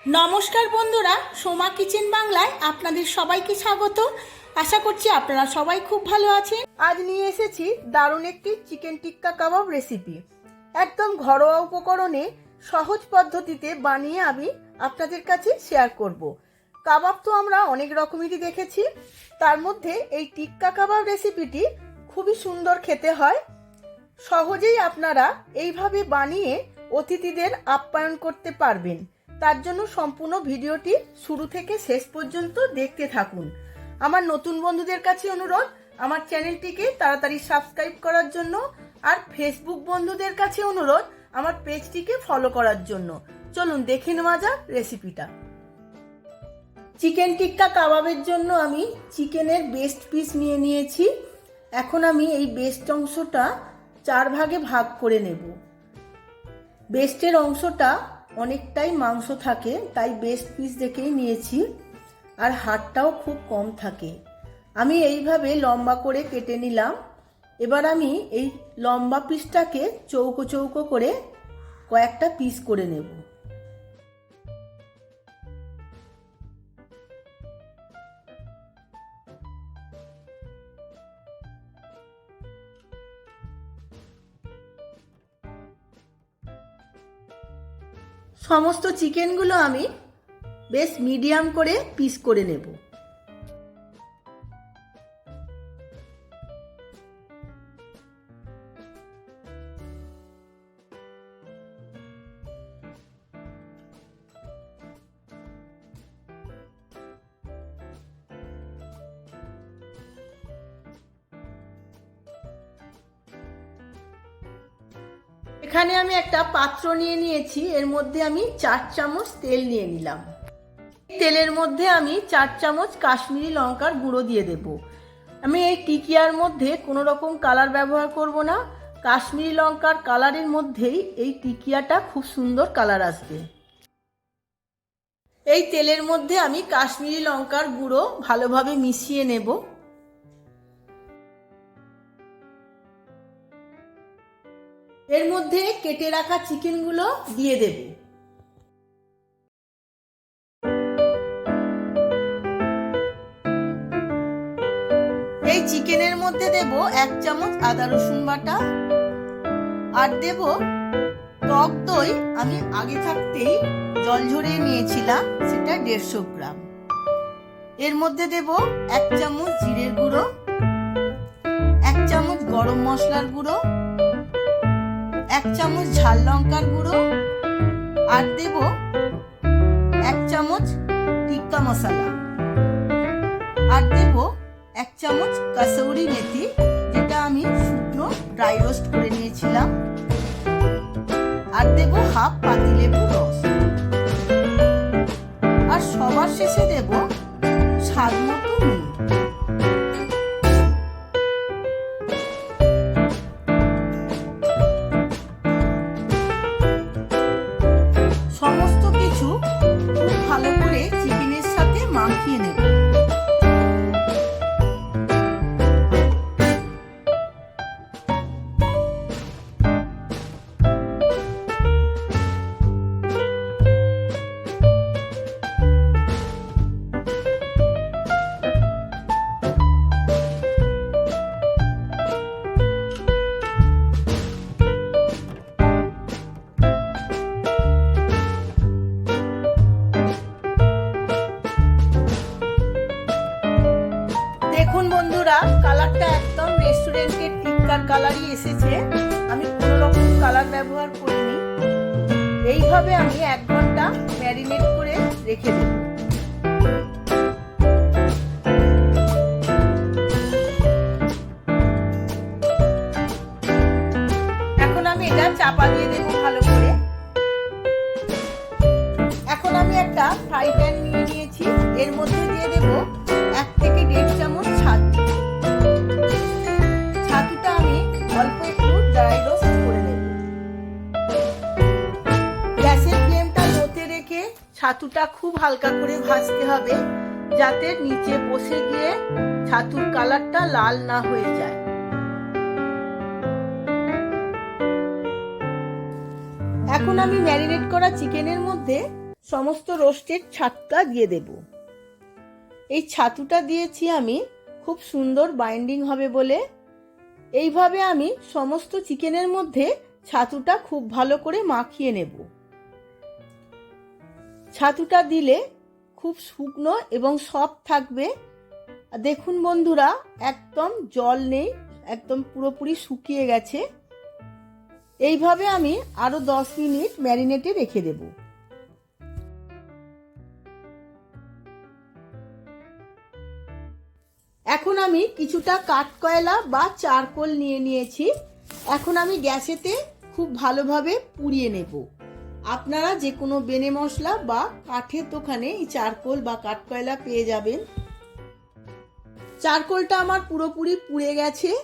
নমস্কার বন্ধুরা, সোমা কিচেন বাংলায় আপনাদের সবাইকে স্বাগত। আশা করছি আপনারা সবাই খুব ভালো আছেন। আজ নিয়ে এসেছি দারুণ একটি চিকেন টিক্কা কাবাব রেসিপি একদম ঘরোয়া উপকরণে সহজ পদ্ধতিতে বানিয়ে আমি আপনাদের কাছে শেয়ার করব। কাবাব তো আমরা অনেক রকমেরই দেখেছি। তার মধ্যে এই টিক্কা কাবাব রেসিপিটি খুবই সুন্দর খেতে হয়। সহজেই আপনারা এইভাবে বানিয়ে অতিথিদের আপ্যায়ন করতে পারবেন। তার জন্য সম্পূর্ণ ভিডিওটি শুরু থেকে শেষ পর্যন্ত দেখতে থাকুন। আমার নতুন বন্ধুদের কাছে অনুরোধ, আমার চ্যানেলটিকে তাড়াতাড়ি সাবস্ক্রাইব করার জন্য আর ফেসবুক বন্ধুদের কাছে অনুরোধ, আমার পেজটিকে ফলো করার জন্য। চলুন দেখে নেওয়া যাক রেসিপিটা। চিকেন টিক্কা কাবাবের জন্য আমি চিকেনের বেস্ট পিস নিয়ে নিয়েছি। এখন আমি এই বেস্ট অংশটা চার ভাগে ভাগ করে নেব। বেস্টের অংশটা অনেকটাই মাংস থাকে, তাই বেস্ট পিস দেখেই নিয়েছি। আর হাড়টাও খুব কম থাকে। আমি এইভাবে লম্বা করে কেটে নিলাম। এবার আমি এই লম্বা পিসটাকে চৌকো চৌকো করে কয়েকটা পিস করে নেব। সমস্ত চিকেনগুলো আমি বেশ মিডিয়াম করে পিস করে নেব। এখানে আমি একটা পাত্র নিয়ে নিয়েছি, এর মধ্যে আমি চার চামচ তেল নিয়ে নিলাম। তেলের মধ্যে আমি চার চামচ কাশ্মীরি লঙ্কার গুঁড়ো দিয়ে দেব। আমি এই টিকিয়ার মধ্যে কোনো রকম কালার ব্যবহার করব না। কাশ্মীরি লঙ্কার কালারের মধ্যেই এই টিকিয়াটা খুব সুন্দর কালার আসবে। এই তেলের মধ্যে আমি কাশ্মীরি লঙ্কার গুঁড়ো ভালোভাবে মিশিয়ে নেব। এর মধ্যে কেটে রাখা চিকেনগুলো দিয়ে দেব। এই চিকেনের মধ্যে দেব এক চামচ আদা রসুন বাটা। আর দেব টক দই। আমি আগে থাকতেই জল ঝরিয়ে নিয়েছিলাম, সেটা দেড়শো গ্রাম। এর মধ্যে দেব এক চামচ জিরের গুঁড়ো, এক চামচ গরম মশলার গুঁড়ো এক চামচ ঝাল লঙ্কার গুঁড়ো আর দেব এক চামচ টিক্কা মশলা। আর দেব এক চামচ কাসৌরি মেথি, যেটা আমি শুকনো ড্রাই রোস্ট করে নিয়েছিলাম। আর দেব হাফ পাতিলেবু রস। আর সবার শেষে দেব স্বাদ কালারই এসেছে। আমি কোনো রকম কালার ব্যবহার করিনি। এইভাবে আমি এক ঘণ্টা ম্যারিনেট করে রেখে দেব। খুব হালকা করে ভাজতে হবে যাতে নিচে বসে গিয়ে ছাতুর কালারটা লাল না হয়ে যায়। এখন আমি ম্যারিনেট করা চিকেনের মধ্যে সমস্ত রোস্টের ছাতুটা দিয়ে দেব। এই ছাতুটা দিয়েছি আমি খুব সুন্দর বাইন্ডিং হবে বলে। এইভাবে আমি সমস্ত চিকেনের মধ্যে ছাতুটা খুব ভালো করে মাখিয়ে নেব। ছাতুটা দিলে খুব শুকনো এবং সফট থাকবে। দেখুন বন্ধুরা, একদম জল নেই, একদম পুরোপুরি শুকিয়ে গেছে। এইভাবে আমি আরও দশ মিনিট ম্যারিনেটে রেখে দেব। এখন আমি কিছুটা কাঠকয়লা বা চারকোল নিয়ে নিয়েছি। এখন আমি গ্যাসেতে খুব ভালোভাবে পুড়িয়ে নেব। আপনারা যে কোনো বেনে মশলা বা কাঠের দোকানে এই চারকোল বা কাঠকয়লা পেয়ে যাবেন। চারকোলটা আমার পুরোপুরি পুড়ে গেছে।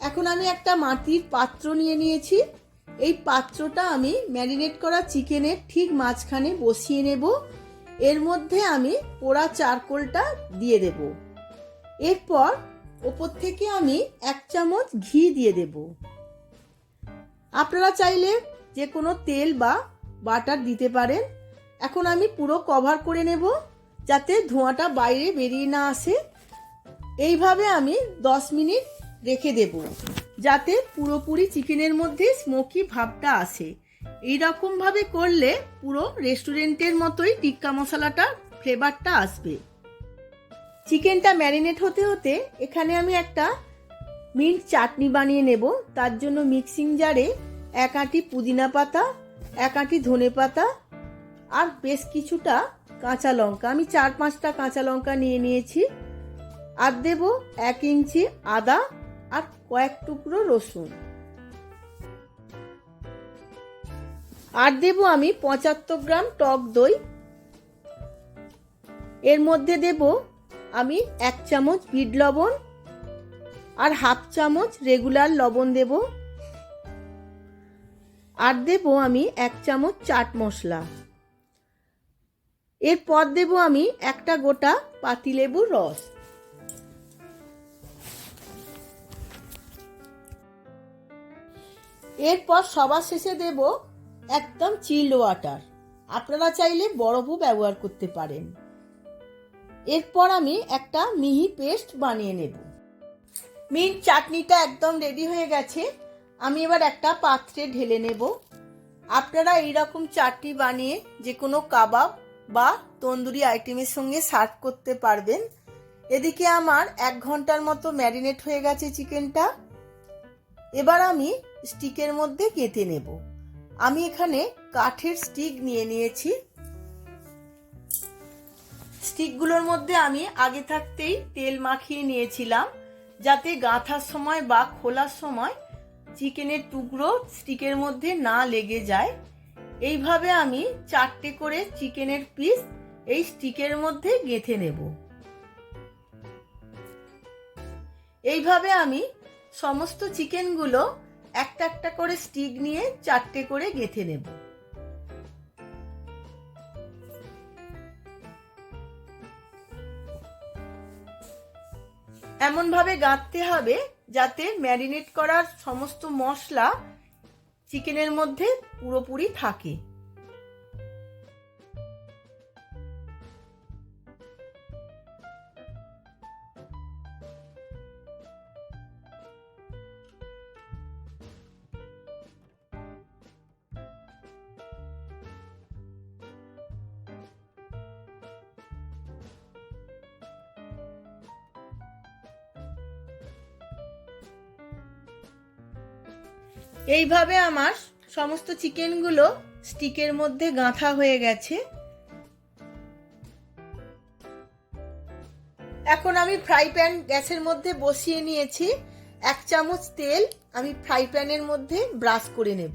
এখন আমি একটা মাটির পাত্র নিয়ে নিয়েছি। এই পাত্রটা আমি ম্যারিনেট করা চিকেনের ঠিক মাঝখানে বসিয়ে নেব। এর মধ্যে আমি পোড়া চারকোলটা দিয়ে দেব। এরপর ওপর থেকে আমি এক চামচ ঘি দিয়ে দেব। আপনারা চাইলে যে কোনো তেল বা বাটার দিতে পারেন। এখন আমি পুরো কভার করে নেব যাতে ধোঁয়াটা বাইরে বেরিয়ে না আসে। এইভাবে আমি দশ মিনিট রেখে দেব যাতে পুরোপুরি চিকেনের মধ্যে স্মোকি ভাবটা আসে। এইরকম ভাবে করলে পুরো রেস্টুরেন্টের মতোই টিক্কা মশলাটা, ফ্লেভারটা আসবে। চিকেনটা ম্যারিনেট হতে হতে এখানে আমি একটা মিন্ট চাটনি বানিয়ে নেব। তার জন্য মিক্সিং জারে এক আঁটি পুদিনা পাতা এক আঁটি ধনে পাতা আর বেশ কিছুটা কাঁচা লঙ্কা। আমি চার পাঁচটা কাঁচা লঙ্কা নিয়ে নিয়েছি। আর দেব এক ইঞ্চি আদা আর কয়েক টুকরো রসুন। আর দেব আমি পঁচাত্তর গ্রাম টক দই। এর মধ্যে দেব আমি এক চামচ বিট লবণ আর হাফ চামচ রেগুলার লবণ দেব। আর দেব আমি এক চামচ চাট মশলা। এরপর দেব আমি একটা গোটা পাতিলেবুর রস। এরপর সবার শেষে দেব একদম চিল্ড ওয়াটার আপনারা চাইলে বরফও ব্যবহার করতে পারেন। এরপর আমি একটা মিহি পেস্ট বানিয়ে নেব। মিন্ট চাটনিটা একদম রেডি হয়ে গেছে। আমি এবার একটা পাত্রে ঢেলে নেব। আপনারা এইরকম চাটনি বানিয়ে যে কোনো কাবাব বা তন্দুরি আইটেমের সঙ্গে সার্ভ করতে পারবেন। এদিকে আমার এক ঘণ্টার মতো ম্যারিনেট হয়ে গেছে চিকেনটা। এবার আমি স্টিকের মধ্যে কেটে নেব। আমি এখানে কাঠের স্টিক নিয়ে নিয়েছি। স্টিকগুলোর মধ্যে আমি আগে থাকতেই তেল মাখিয়ে নিয়েছিলাম, যাতে গাঁথার সময় বা খোলার সময় চিকেনের টুকরো স্টিকের মধ্যে না লেগে যায়। এইভাবে আমি চারটে করে চিকেনের পিস এই স্টিকের মধ্যে গেঁথে নেব। এইভাবে আমি সমস্ত চিকেনগুলো একটা একটা করে স্টিক নিয়ে চারটে করে গেঁথে নেব। এমনভাবে গাঁথতে হবে যাতে ম্যারিনেট করার সমস্ত মশলা চিকেনের মধ্যে পুরোপুরি থাকে। এইভাবে আমার সমস্ত চিকেনগুলো স্টিকের মধ্যে গাঁথা হয়ে গেছে। এখন আমি ফ্রাই প্যান গ্যাসের মধ্যে বসিয়ে নিয়েছি। এক চামচ তেল আমি ফ্রাই প্যানের মধ্যে ব্রাশ করে নেব।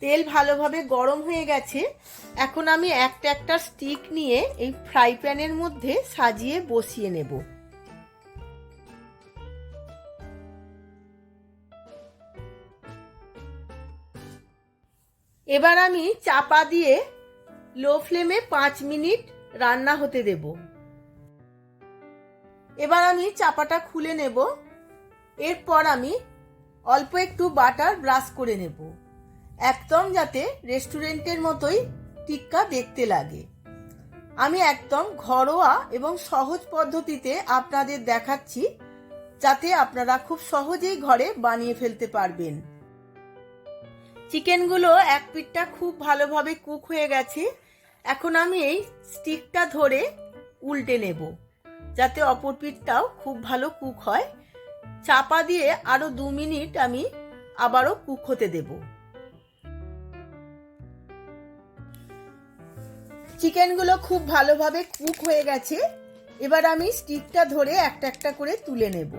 তেল ভালোভাবে গরম হয়ে গেছে। এখন আমি একটা একটা স্টিক নিয়ে এই ফ্রাই প্যানের মধ্যে সাজিয়ে বসিয়ে নেব। এবার আমি চাপা দিয়ে লো ফ্লেমে পাঁচ মিনিট রান্না হতে দেব। এবার আমি চাপাটা খুলে নেব। এরপর আমি অল্প একটু বাটার ব্রাশ করে নেব। একদম যাতে রেস্টুরেন্টের মতোই টিক্কা দেখতে লাগে। আমি একদম ঘরোয়া এবং সহজ পদ্ধতিতে আপনাদের দেখাচ্ছি, যাতে আপনারা খুব সহজেই ঘরে বানিয়ে ফেলতে পারবেন। চিকেনগুলো এক পিঠটা খুব ভালোভাবে কুক হয়ে গেছে। এখন আমি এই স্টিকটা ধরে উল্টে নেব, যাতে অপর পিঠটাও খুব ভালো কুক হয়। চাপা দিয়ে আরও দু মিনিট আমি আবারও কুক হতে দেব। চিকেনগুলো খুব ভালোভাবে কুক হয়ে গেছে। এবার আমি স্টিকটা ধরে একটা একটা করে তুলে নেব।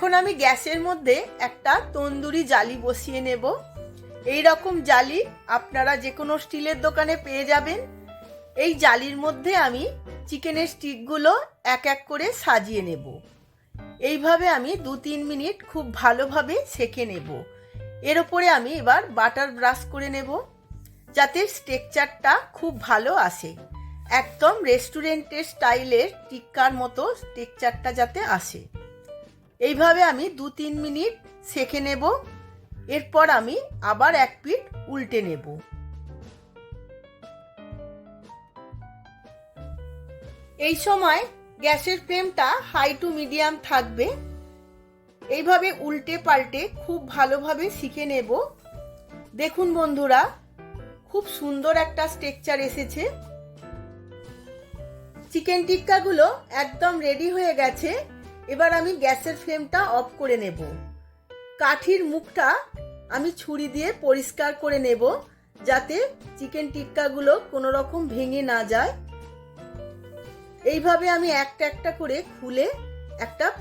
এখন আমি গ্যাসের মধ্যে একটা তন্দুরি জালি বসিয়ে নেব। এই রকম জালি আপনারা যে কোনো স্টিলের দোকানে পেয়ে যাবেন। এই জালির মধ্যে আমি চিকেনের স্টিকগুলো এক এক করে সাজিয়ে নেব। এইভাবে আমি দু তিন মিনিট খুব ভালোভাবে সেকে নেব। এর ওপরে আমি এবার বাটার ব্রাশ করে নেব, যাতে স্টেকচারটা খুব ভালো আসে। একদম রেস্টুরেন্টের স্টাইলের টিক্কার মতো স্টেকচারটা যাতে আসে। এইভাবে আমি দু তিন মিনিট সেকে নেব। এরপর আমি আবার এক পিঠ উল্টে নেব। এই সময় গ্যাসের ফ্লেমটা হাই টু মিডিয়াম থাকবে। এইভাবে উল্টে পাল্টে খুব ভালোভাবে শিখে নেব। দেখুন বন্ধুরা, খুব সুন্দর একটা স্ট্রেকচার এসেছে। চিকেন টিক্কাগুলো একদম রেডি হয়ে গেছে। এবার আমি গ্যাসের ফ্লেমটা অফ করে নেব। কাঠির মুখটা আমি ছুরি দিয়ে পরিষ্কার করে নেব যাতে চিকেন টিক্কাগুলো কোনো রকম ভেঙে না যায়। এইভাবে আমি একটা একটা করে খুলে একটা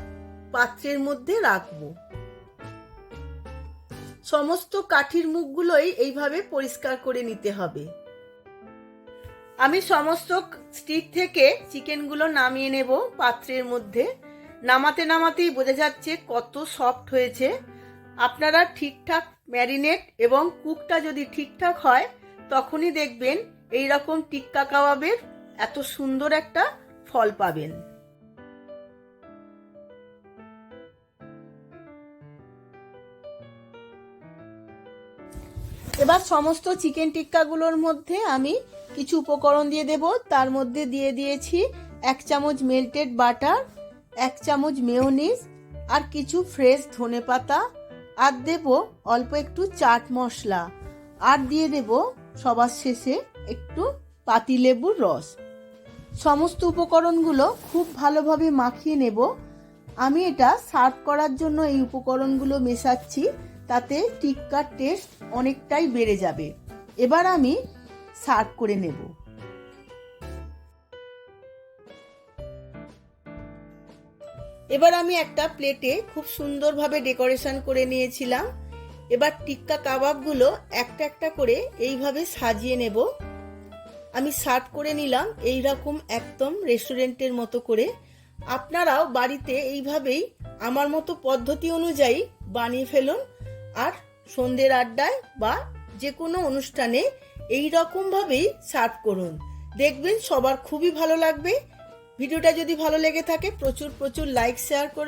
পাত্রের মধ্যে রাখব। সমস্ত কাঠির মুখগুলোই এইভাবে পরিষ্কার করে নিতে হবে। আমি সমস্ত স্টিক থেকে চিকেনগুলো নামিয়ে নেব পাত্রের মধ্যে। নামাতে নামাতেই বোঝা যাচ্ছে কত সফট হয়েছে। আপনারা ঠিকঠাক ম্যারিনেট এবং কুকটা যদি ঠিকঠাক হয়, তখনই দেখবেন এই রকম টিক্কা কাবাবের এত সুন্দর একটা ফল পাবেন। এবার সমস্ত চিকেন টিক্কাগুলোর মধ্যে আমি কিছু উপকরণ দিয়ে দেব। তার মধ্যে দিয়ে দিয়েছি এক চামচ মেল্টেড বাটার এক চামচ মেয়োনিজ আর কিছু ফ্রেশ ধনে পাতা। আর দেব অল্প একটু চাট মশলা। আর দিয়ে দেব সবার শেষে একটু পাতিলেবুর রস। সমস্ত উপকরণগুলো খুব ভালোভাবে মাখিয়ে নেব। আমি এটা সার্ভ করার জন্য এই উপকরণগুলো মেশাচ্ছি, তাতে টিক্কার টেস্ট অনেকটাই বেড়ে যাবে। এবার আমি সার্ভ করে নেব। এবার আমি একটা প্লেটে খুব সুন্দরভাবে ডেকোরেশন করে নিয়েছিলাম। এবার টিক্কা কাবাবগুলো একটা একটা করে এইভাবে সাজিয়ে নেব। আমি সার্ভ করে নিলাম এই রকম একদম রেস্টুরেন্টের মতো করে। আপনারাও বাড়িতে এইভাবেই আমার মতো পদ্ধতি অনুযায়ী বানিয়ে ফেলুন আর সন্ধ্যের আড্ডায় বা যে কোনো অনুষ্ঠানে এই রকমভাবেই সার্ভ করুন। দেখবেন সবার খুবই ভালো লাগবে। ভিডিওটা যদি ভালো লেগে থাকে প্রচুর প্রচুর লাইক শেয়ার করবেন।